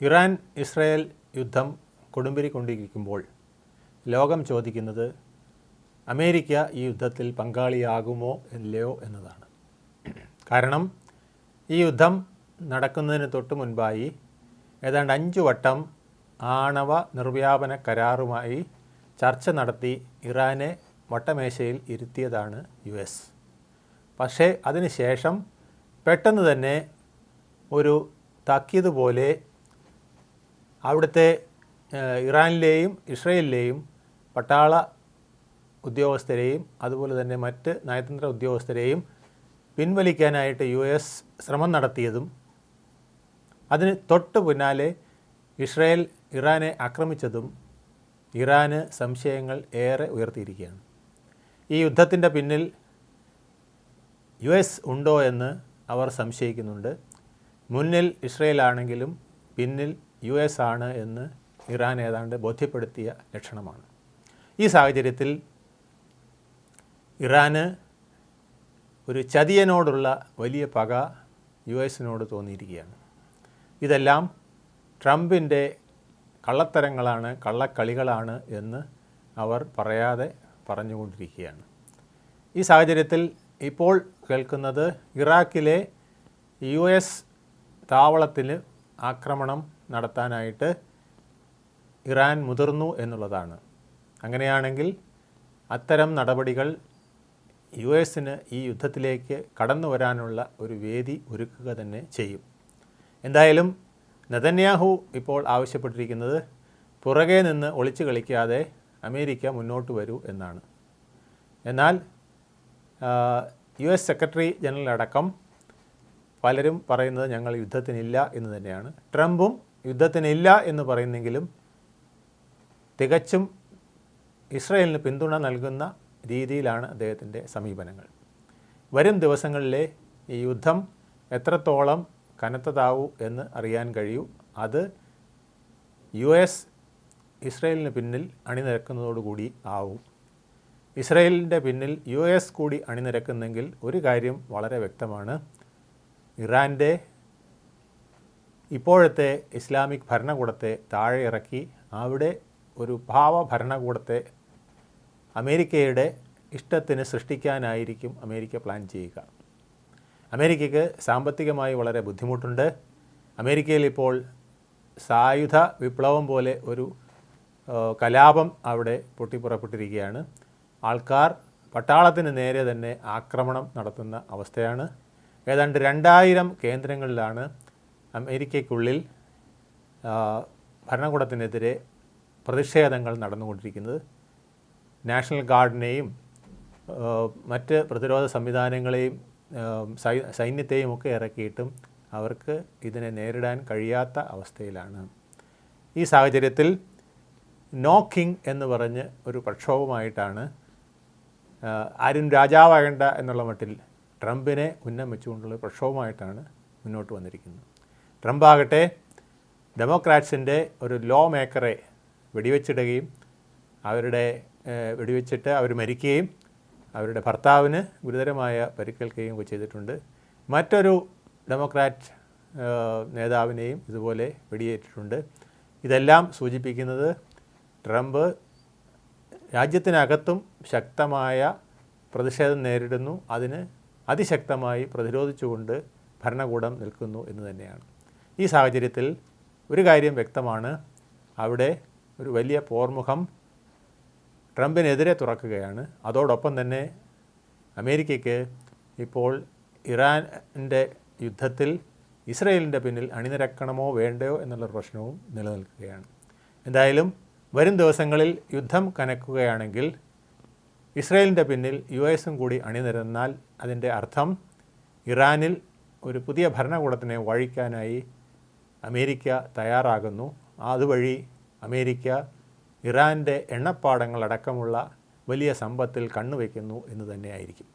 Iran Israel യുദ്ധം കൊടുമ്പിരി കൊണ്ടിരിക്കുമ്പോൾ ലോകം ചോദിക്കുന്നത് അമേരിക്ക ഈ യുദ്ധത്തിൽ പങ്കാളിയാകുമോ ഇല്ലയോ എന്നതാണ്. കാരണം ഈ യുദ്ധം നടക്കുന്നതിന് തൊട്ട് മുൻപായി ഏതാണ്ട് അഞ്ച് വട്ടം ആണവ നിർവ്യാപന കരാറുമായി ചർച്ച നടത്തി ഇറാനെ വട്ടമേശയിൽ ഇരുത്തിയതാണ് യു എസ്. പക്ഷേ അതിനുശേഷം പെട്ടെന്ന് തന്നെ ഒരു താക്കീത് പോലെ അവിടുത്തെ ഇറാനിലെയും ഇസ്രയേലിലെയും പട്ടാള ഉദ്യോഗസ്ഥരെയും അതുപോലെ തന്നെ മറ്റ് നയതന്ത്ര ഉദ്യോഗസ്ഥരെയും പിൻവലിക്കാനായിട്ട് യു എസ് ശ്രമം നടത്തിയതും അതിന് തൊട്ട് പിന്നാലെ ഇസ്രയേൽ ഇറാനെ ആക്രമിച്ചതും ഇറാന് സംശയങ്ങൾ ഏറെ ഉയർത്തിയിരിക്കുകയാണ്. ഈ യുദ്ധത്തിന്റെ പിന്നിൽ യു എസ് ഉണ്ടോ എന്ന് അവർ സംശയിക്കുന്നുണ്ട്. മുന്നിൽ ഇസ്രയേലാണെങ്കിലും പിന്നിൽ യു എസ് ആണ് എന്ന് ഇറാൻ ഏതാണ്ട് ബോധ്യപ്പെടുത്തിയ ലക്ഷണമാണ്. ഈ സാഹചര്യത്തിൽ ഇറാന് ഒരു ചതിയനോടുള്ള വലിയ പക യു എസിനോട് തോന്നിയിരിക്കുകയാണ്. ഇതെല്ലാം ട്രംപിന്റെ കള്ളത്തരങ്ങളാണ് കള്ളക്കളികളാണ് എന്ന് അവർ പറയാതെ പറഞ്ഞുകൊണ്ടിരിക്കുകയാണ്. ഈ സാഹചര്യത്തിൽ ഇപ്പോൾ കേൾക്കുന്നത് ഇറാഖിലെ യു എസ് താവളത്തിൽ ആക്രമണം നടത്താനായിട്ട് ഇറാൻ മുതിർന്നു എന്നുള്ളതാണ്. അങ്ങനെയാണെങ്കിൽ അത്തരം നടപടികൾ യു എസിന് ഈ യുദ്ധത്തിലേക്ക് കടന്നു വരാനുള്ള ഒരു വേദി ഒരുക്കുക തന്നെ ചെയ്യും. എന്തായാലും നെതന്യാഹു ഇപ്പോൾ ആവശ്യപ്പെട്ടിരിക്കുന്നത് പുറകെ നിന്ന് ഒളിച്ചു കളിക്കാതെ അമേരിക്ക മുന്നോട്ട് വരൂ എന്നാണ്. എന്നാൽ യു എസ് സെക്രട്ടറി ജനറൽ അടക്കം പലരും പറയുന്നത് ഞങ്ങൾ യുദ്ധത്തിനില്ല എന്ന് തന്നെയാണ്. ട്രംപും യുദ്ധത്തിനില്ല എന്ന് പറയുന്നെങ്കിലും തികച്ചും ഇസ്രയേലിന് പിന്തുണ നൽകുന്ന രീതിയിലാണ് അദ്ദേഹത്തിന്റെ സമീപനങ്ങൾ. വരും ദിവസങ്ങളിലെ ഈ യുദ്ധം എത്രത്തോളം കനത്തതാവൂ എന്ന് അറിയാൻ കഴിയൂ. അത് യു എസ് ഇസ്രയേലിന് പിന്നിൽ അണിനിരക്കുന്നതോടുകൂടി ആവും. ഇസ്രയേലിന്റെ പിന്നിൽ യു എസ് കൂടി അണിനിരക്കുന്നെങ്കിൽ ഒരു കാര്യം വളരെ വ്യക്തമാണ്. ഇറാന്റെ ഇപ്പോഴത്തെ ഇസ്ലാമിക് ഭരണകൂടത്തെ താഴെ ഇറക്കി അവിടെ ഒരു ഭാവ ഭരണകൂടത്തെ അമേരിക്കയുടെ ഇഷ്ടത്തിന് സൃഷ്ടിക്കാനായിരിക്കും അമേരിക്ക പ്ലാൻ ചെയ്യുക. അമേരിക്കയ്ക്ക് സാമ്പത്തികമായി വളരെ ബുദ്ധിമുട്ടുണ്ട്. അമേരിക്കയിൽ ഇപ്പോൾ സായുധ വിപ്ലവം പോലെ ഒരു കലാപം അവിടെ പൊട്ടിപ്പുറപ്പെട്ടിരിക്കുകയാണ്. ആൾക്കാർ പട്ടാളത്തിന് നേരെ തന്നെ ആക്രമണം നടത്തുന്ന അവസ്ഥയാണ്. ഏതാണ്ട് രണ്ടായിരം കേന്ദ്രങ്ങളിലാണ് അമേരിക്കയ്ക്കുള്ളിൽ ഭരണകൂടത്തിനെതിരെ പ്രതിഷേധങ്ങൾ നടന്നുകൊണ്ടിരിക്കുന്നത്. നാഷണൽ ഗാർഡിനെയും മറ്റ് പ്രതിരോധ സംവിധാനങ്ങളെയും സൈന്യത്തെയും ഒക്കെ ഇറക്കിയിട്ടും അവർക്ക് ഇതിനെ നേരിടാൻ കഴിയാത്ത അവസ്ഥയിലാണ്. ഈ സാഹചര്യത്തിൽ നോ കിങ് എന്ന് പറഞ്ഞ് ഒരു പ്രക്ഷോഭമായിട്ടാണ് ആരും രാജാവാകേണ്ട എന്നുള്ള മട്ടിൽ ട്രംപിനെ ഉന്നം വെച്ചുകൊണ്ടുള്ള പ്രക്ഷോഭമായിട്ടാണ് മുന്നോട്ട് വന്നിരിക്കുന്നത്. ട്രംപ് ആകട്ടെ ഡെമോക്രാറ്റ്സിന്റെ ഒരു ലോ മേക്കറെ വെടിവെച്ചിടുകയും അവരുടെ വെടിവെച്ചിട്ട് അവർ മരിക്കുകയും അവരുടെ ഭർത്താവിന് ഗുരുതരമായ പരിക്കേൽക്കുകയും ചെയ്തിട്ടുണ്ട്. മറ്റൊരു ഡെമോക്രാറ്റ് നേതാവിനെയും ഇതുപോലെ വെടിയേറ്റിട്ടുണ്ട്. ഇതെല്ലാം സൂചിപ്പിക്കുന്നത് ട്രംപ് രാജ്യത്തിനകത്തും ശക്തമായ പ്രതിഷേധം നേരിടുന്നു. അതിന് അതിശക്തമായി പ്രതിരോധിച്ചുകൊണ്ട് ഭരണകൂടം നിൽക്കുന്നു എന്ന് തന്നെയാണ്. ഈ സാഹചര്യത്തിൽ ഒരു കാര്യം വ്യക്തമാണ്. അവിടെ ഒരു വലിയ പോർമുഖം ട്രംപിനെതിരെ തുറക്കുകയാണ്. അതോടൊപ്പം തന്നെ അമേരിക്കയ്ക്ക് ഇപ്പോൾ ഇറാന്റെ യുദ്ധത്തിൽ ഇസ്രയേലിന്റെ പിന്നിൽ അണിനിരക്കണമോ വേണ്ടയോ എന്നുള്ളൊരു പ്രശ്നവും നിലനിൽക്കുകയാണ്. എന്തായാലും വരും ദിവസങ്ങളിൽ യുദ്ധം കനക്കുകയാണെങ്കിൽ ഇസ്രയേലിന്റെ പിന്നിൽ യു എസും കൂടി അണിനിരന്നാൽ അതിന്റെ അർത്ഥം ഇറാനിൽ ഒരു പുതിയ ഭരണകൂടത്തിനെ വഴിക്കാനായി അമേരിക്ക തയ്യാറാകുന്നു. അതുവഴി അമേരിക്ക ഇറാന്റെ എണ്ണപ്പാടങ്ങളടക്കമുള്ള വലിയ സമ്പത്തിൽ കണ്ണുവയ്ക്കുന്നു എന്ന് തന്നെയായിരിക്കും.